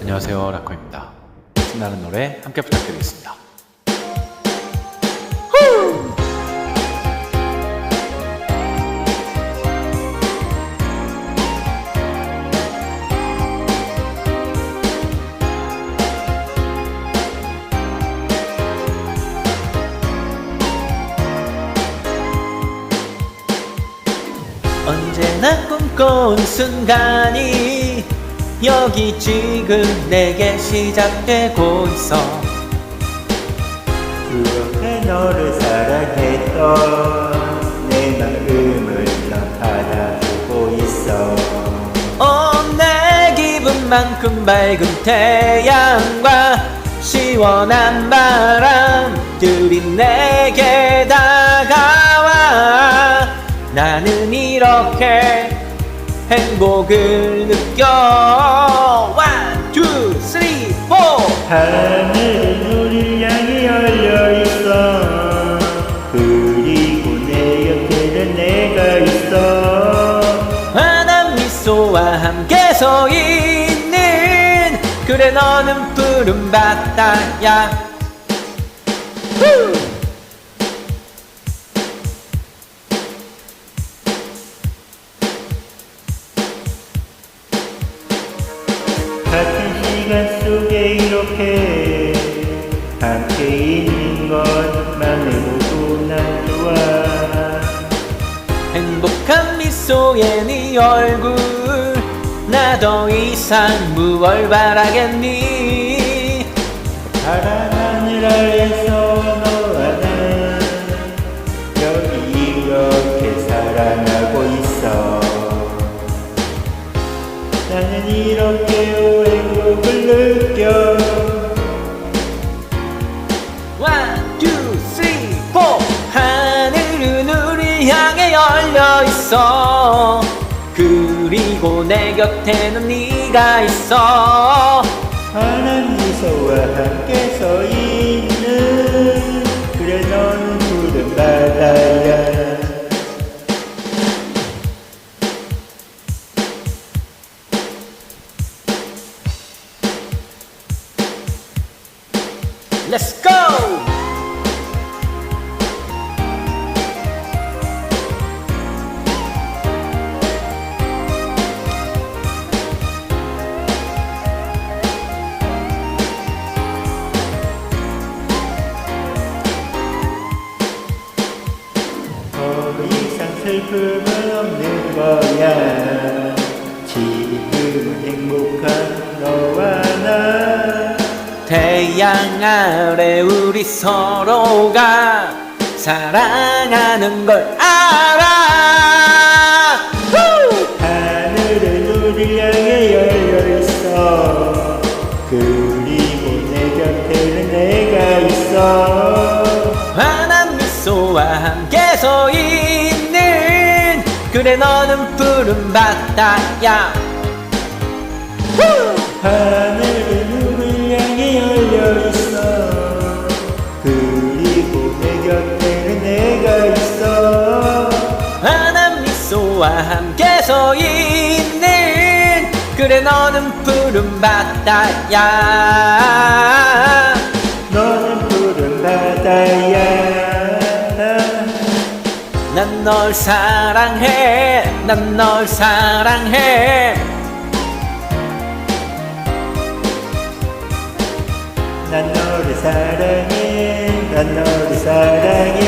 안녕하세요 라코입니다. 신나는 노래 함께 부탁드리겠습니다. 언제나 꿈꿔온 순간이 여기 지금 내게 시작되고 있어. 그렇게 너를 사랑했던 내 마음을 넌 받아주고 있어. 어, 내 기분만큼 밝은 태양과 시원한 바람들이 내게 다가와. 나는 이렇게 행복을 느껴. One, two, three, four. 하늘은 우리 향해 열려있어. 그리고 내 옆에는 내가 있어. 환한 미소와 함께 서 있는 그래 너는 푸른 바다야. 후! 속에 이렇게 함께 있는 것만으로도 난 좋아 행복한 미소의 네 얼굴. 나 더 이상 무얼 바라겠니? 파란 하늘 아래서 너와 난 여기 이렇게 사랑하고 있어. 나는 이렇게 느껴. One, two, three, four. 하늘은 우리 향해 열려 있어. 그리고 내 곁에는 네가 있어. 미소와 함께 서 있는 그래 너는 푸른 바다야 Let's go! 더 이상 슬픔은 없는 거야 지 태양 아래 우리 서로가 사랑하는 걸 알아 후! 하늘은 우리 향해 열려 있어 그리고 내 곁에는 내가 있어 환한 미소와 함께 서 있는 그래 너는 푸른 바다야 후! 하늘 미소와 함께 서 있는 그래 너는 푸른 바다야. 너는 푸른 바다야. 난 널 사랑해. 난 널 사랑해. 난 너를 사랑해. 난 너를 사랑해